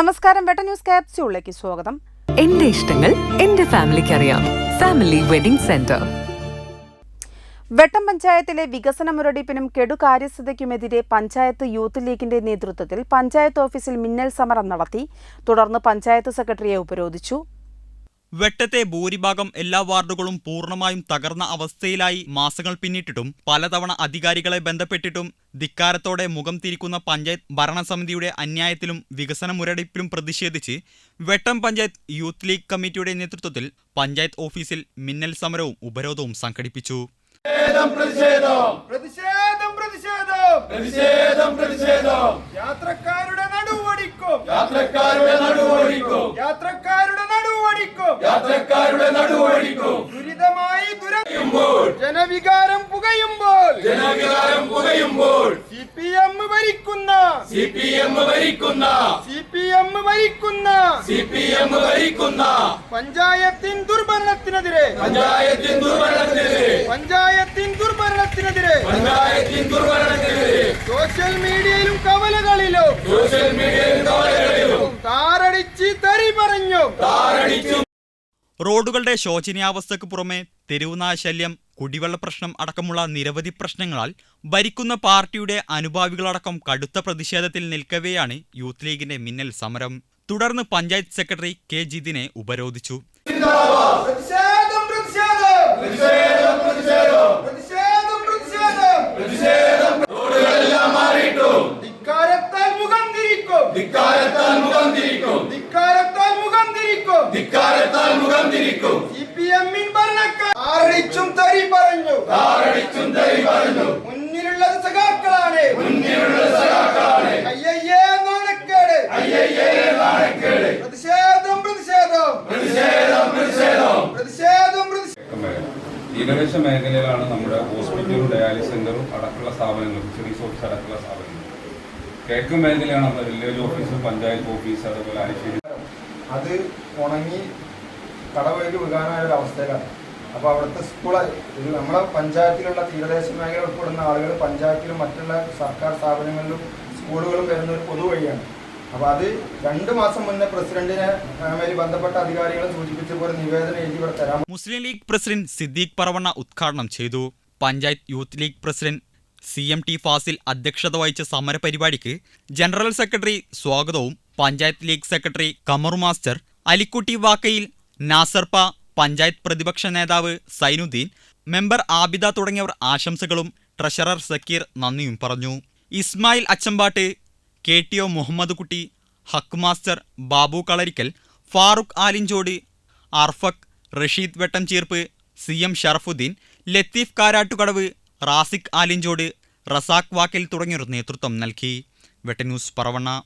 നമസ്കാരം വെട്ട ന്യൂസ് ക്യാപ്സ്യൂളിലേക്ക് സ്വാഗതം. എന്റെ ഇഷ്ടങ്ങൾ എന്റെ ഫാമിലിക്ക് അറിയാം. Family wedding centre. വെട്ടം പഞ്ചായത്തിലെ വികസന മുരടിപ്പിനും കെടുകാര്യസ്ഥതയ്ക്കുമെതിരെ പഞ്ചായത്ത് യൂത്ത് ലീഗിന്റെ നേതൃത്വത്തിൽ പഞ്ചായത്ത് ഓഫീസിൽ മിന്നൽ സമരം നടത്തി. തുടർന്ന് പഞ്ചായത്ത് സെക്രട്ടറിയെ ഉപരോധിച്ചു. വെട്ടത്തെ ഭൂരിഭാഗം എല്ലാ വാർഡുകളും പൂർണമായും തകർന്ന അവസ്ഥയിലായി മാസങ്ങൾ പിന്നിട്ടിട്ടും പലതവണ അധികാരികളെ ബന്ധപ്പെട്ടിട്ടും ധിക്കാരത്തോടെ മുഖം തിരിക്കുന്ന പഞ്ചായത്ത് ഭരണസമിതിയുടെ അന്യായത്തിലും വികസന മുരടിപ്പിലും പ്രതിഷേധിച്ച് വെട്ടം പഞ്ചായത്ത് യൂത്ത് ലീഗ് കമ്മിറ്റിയുടെ നേതൃത്വത്തിൽ പഞ്ചായത്ത് ഓഫീസിൽ മിന്നൽ സമരവും ഉപരോധവും സംഘടിപ്പിച്ചു. പ്രതിഷേധം പ്രതിഷേധം. പ്രതിഷേധം പ്രതിഷേധം. യാത്രക്കാരുടെ നടുവടിക്കും. യാത്രക്കാരുടെ നടുവടിക്കും. നടുവടിക്കും യാത്രക്കാരുടെ നടുവഴിക്കും. ദുരിതമായി ദുരയുമ്പോൾ ജനവികാരം പുകയുമ്പോൾ. ജനവികാരം പുകയുമ്പോൾ. സി പി എം ഭരിക്കുന്ന. സി പി എം ഭരിക്കുന്ന. സി പി എം ഭരിക്കുന്ന. സി പി എം ഭരിക്കുന്ന. പഞ്ചായത്തിൻ ദുർഭരണത്തിനെതിരെ. പഞ്ചായത്തിൻ ദുർഭരണത്തിനെതിരെ. പഞ്ചായത്തിൻ ദുർഭരണത്തിനെതിരെ. പഞ്ചായത്തിൻ ദുർഭരണത്തിനെതിരെ. സോഷ്യൽ മീഡിയയിലും കവലകളിലും. സോഷ്യൽ മീഡിയയിലും കവലകളിലും താറടിച്ച് തെറി പറഞ്ഞു താറടിച്ചു റോഡുകളുടെ ശോചനീയാവസ്ഥയ്ക്ക് പുറമെ തെരുവുനാശല്യം കുടിവെള്ള പ്രശ്നം അടക്കമുള്ള നിരവധി പ്രശ്നങ്ങളാൽ ഭരിക്കുന്ന പാർട്ടിയുടെ അനുഭാവികളടക്കം കടുത്ത പ്രതിഷേധത്തിൽ നിൽക്കവെയാണ് യൂത്ത് ലീഗിന്റെ മിന്നൽ സമരം. തുടർന്ന് പഞ്ചായത്ത് സെക്രട്ടറി കെ ജിതിനെ ഉപരോധിച്ചു. പ്രതിഷേധം പ്രതിഷേധം. പ്രതിഷേധം പ്രതിഷേധം. പ്രതിഷേധം പ്രതിഷേധം. പ്രതിഷേധം. റോഡുകളെല്ലാം മാറിയിട്ടും. ധിക്കാരത്താൽ മുഖം തിരിക്കും ധിക്കാരത്താൽ മുഖം തിരിക്കും ധിക്കാരത്താൽ മുഖം തിരിക്കും ധിക്കാരത്താൽ മുഖം തിരിക്കും സി പി എമ്മിൻ ഭരണക്കാർ ആരടിച്ചും തരി പറഞ്ഞു. ആരടിച്ചും പറഞ്ഞു. മുന്നിലുള്ളത് സഖാക്കളാണ്. മുന്നിലുള്ളത് സഖാക്കളാണ്. അയ്യയ്യേ നാണക്കേട്. അയ്യയ്യേ നാണക്കേട്. പ്രതിഷേധം പ്രതിഷേധം. പ്രതിഷേധം പ്രതിഷേധം. പ്രതിഷേധം പ്രതിഷേധം. മേഖല തീരദേശ മേഖലയിലാണ് നമ്മുടെ ഹോസ്പിറ്റലും ഡയാലിസിസ് സെന്ററും അടക്കമുള്ള സ്ഥാപനങ്ങളും ഫിഷറീസ് ഓഫീസ് അടക്കമുള്ള സ്ഥാപനങ്ങളും. കിഴക്ക് മേഖലയാണ് നമ്മുടെ വില്ലേജ് ഓഫീസ് പഞ്ചായത്ത് ഓഫീസ് അതുപോലെ അരിശ്ശേരി അത് ഉണങ്ങി കടവഴിക്ക് വികാനായ ഒരു അവസ്ഥയിലാണ്. അപ്പോൾ അവിടുത്തെ സ്കൂൾ ഒരു നമ്മളെ പഞ്ചായത്തിലുള്ള തീരദേശ മേഖല ഉൾപ്പെടുന്ന ആളുകൾ പഞ്ചായത്തിലും മറ്റുള്ള സർക്കാർ സ്ഥാപനങ്ങളിലും സ്കൂളുകളും വരുന്ന ഒരു പൊതുവഴിയാണ് അപ്പോൾ അത് രണ്ട് മാസം മുന്നേ പ്രസിഡന്റിനെ അതുമായി ബന്ധപ്പെട്ട അധികാരികളെ സൂചിപ്പിച്ച പോലെ നിവേദനം എഴുതി ഇവിടെ തരാം. Muslim League president Siddique Paravanna ഉദ്ഘാടനം ചെയ്തു. Panchayat youth league president C M T Fasil അധ്യക്ഷത വഹിച്ച സമരപരിപാടിക്ക് ജനറൽ സെക്രട്ടറി സ്വാഗതവും panchayat league secretary Kamaru master Alikutty Vakkayil Nasarppa panchayat പ്രതിപക്ഷ നേതാവ് സൈനുദ്ദീൻ മെമ്പർ ആബിദ തുടങ്ങിയവർ ആശംസകളും ട്രഷറർ സക്കീർ നന്ദിയും പറഞ്ഞു. Ismail Achampatt K T O Muhammed Kutty Haq master Babu Kalarikkal Farooq Alinchode Arfaq Rasheed Vettamcheerpp C M Sharafudheen Latheef Karattukadavu Raziq Alinchode Razak Vakkil തുടങ്ങിയവർ നേതൃത്വം നൽകി. വെട്ടന്യൂസ് പറവണ്ണ.